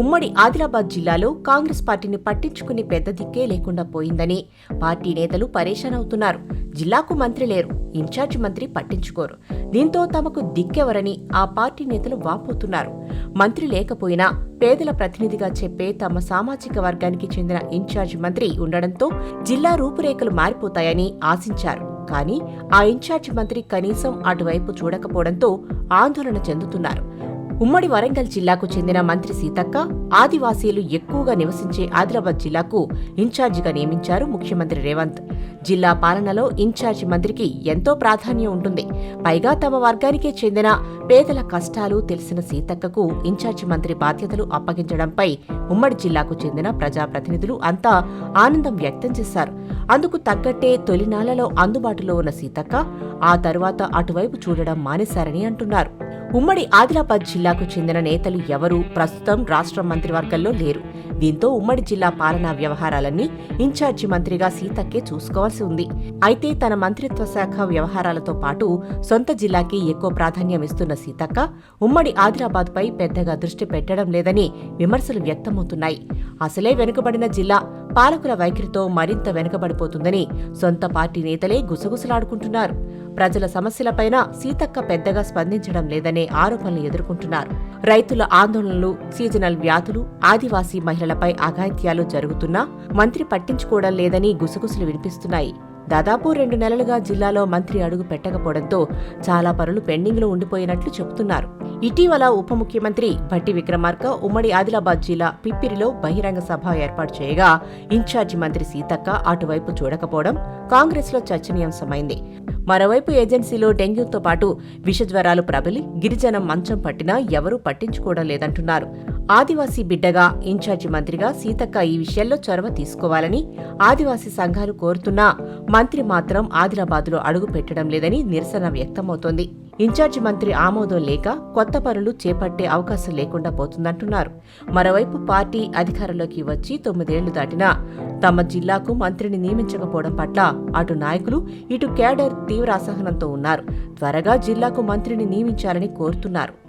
ఉమ్మడి ఆదిలాబాద్ జిల్లాలో కాంగ్రెస్ పార్టీని పట్టించుకుని పెద్ద దిక్కే లేకుండా పోయిందని పార్టీ నేతలు పరేషాన్ అవుతున్నారు జిల్లాకు మంత్రి లేరు ఇన్ఛార్జి మంత్రి పట్టించుకోరు. దీంతో తమకు దిక్కెవరని ఆ పార్టీ నేతలు వాపోతున్నారు. మంత్రి లేకపోయినా పేదల ప్రతినిధిగా చెప్పే తమ సామాజిక వర్గానికి చెందిన ఇన్ఛార్జి మంత్రి ఉండడంతో జిల్లా రూపురేఖలు మారిపోతాయని ఆశించారు. కానీ ఆ ఇన్ఛార్జి మంత్రి కనీసం అటువైపు చూడకపోవడంతో ఆందోళన చెందుతున్నారు. ఉమ్మడి వరంగల్ జిల్లాకు చెందిన మంత్రి సీతక్క ఆదివాసీలు ఎక్కువగా నివసించే ఆదిలాబాద్ జిల్లాకు ఇన్ఛార్జిగా నియమించారు ముఖ్యమంత్రి రేవంత్. జిల్లా పాలనలో ఇన్ఛార్జి మంత్రికి ఎంతో ప్రాధాన్యం ఉంటుంది. పైగా తమ వర్గానికే చెందిన పేదల కష్టాలు తెలిసిన సీతక్కకు ఇన్ఛార్జి మంత్రి బాధ్యతలు అప్పగించడంపై ఉమ్మడి జిల్లాకు చెందిన ప్రజాప్రతినిధులు అంతా ఆనందం వ్యక్తం చేశారు. అందుకు తగ్గట్టే తొలినాళ్ళలో అందుబాటులో ఉన్న సీతక్క ఆ తర్వాత అటువైపు చూడడం మానేశారని అంటున్నారు. ఉమ్మడి ఆదిలాబాద్ జిల్లాకు చెందిన నేతలు ఎవరూ? ప్రస్తుతం రాష్ట్ర మంత్రివర్గంలో లేరు. దీంతో ఉమ్మడి జిల్లా పాలనా వ్యవహారాలన్నీ ఇన్ఛార్జి మంత్రిగా సీతక్కే చూసుకోవాల్సి ఉంది. అయితే తన మంత్రిత్వ శాఖ వ్యవహారాలతో పాటు సొంత జిల్లాకి ఎక్కువ ప్రాధాన్యం ఇస్తున్న సీతక్క ఉమ్మడి ఆదిలాబాద్పై పెద్దగా దృష్టి పెట్టడం లేదని విమర్శలు వ్యక్తమవుతున్నాయి. అసలే వెనుకబడిన జిల్లా పాలకుల వైఖరితో మరింత వెనుకబడిపోతుందని సొంత పార్టీ నేతలే గుసగుసలాడుకుంటున్నారు. ప్రజల సమస్యలపైన సీతక్క పెద్దగా స్పందించడం లేదనే ఆరోపణలు ఎదుర్కొంటున్నారు. రైతుల ఆందోళనలు సీజనల్ వ్యాధులు ఆదివాసీ మహిళలపై అఘాయిత్యాలు జరుగుతున్నా మంత్రి పట్టించుకోవడం లేదని గుసగుసలు వినిపిస్తున్నాయి. దాదాపు రెండు నెలలుగా జిల్లాలో మంత్రి అడుగు పెట్టకపోవడంతో చాలా పనులు పెండింగ్లో ఉండిపోయినట్లు చెబుతున్నారు. ఇటీవల ఉప ముఖ్యమంత్రి భట్టి విక్రమార్క ఉమ్మడి ఆదిలాబాద్ జిల్లా పిప్పిరిలో బహిరంగ సభ ఏర్పాటు చేయగా ఇన్ఛార్జి మంత్రి సీతక్క అటువైపు చూడకపోవడం కాంగ్రెస్లో చర్చనీయాంశమైంది. మరోవైపు ఏజెన్సీలో డెంగ్యూతో పాటు విషజ్వరాలు ప్రబలి గిరిజనం మంచం పట్టినా ఎవరూ పట్టించుకోవడం లేదంటున్నారు. ఆదివాసీ బిడ్డగా ఇన్ఛార్జి మంత్రిగా సీతక్క ఈ విషయంలో చొరవ తీసుకోవాలని ఆదివాసీ సంఘాలు కోరుతున్నా మంత్రి మాత్రం ఆదిలాబాద్లో అడుగు పెట్టడం లేదని నిరసన వ్యక్తమవుతోంది. ఇన్ఛార్జి మంత్రి ఆమోదం లేక కొత్త పనులు చేపట్టే అవకాశం లేకుండా పోతుందంటున్నారు. మరోవైపు పార్టీ అధికారంలోకి వచ్చి తొమ్మిదేళ్ళు దాటినా తమ జిల్లాకు మంత్రిని నియమించకపోవడం పట్ల అటు నాయకులు ఇటు కేడర్ తీవ్ర అసహనంతో ఉన్నారు. త్వరగా జిల్లాకు మంత్రిని నియమించాలని కోరుతున్నారు.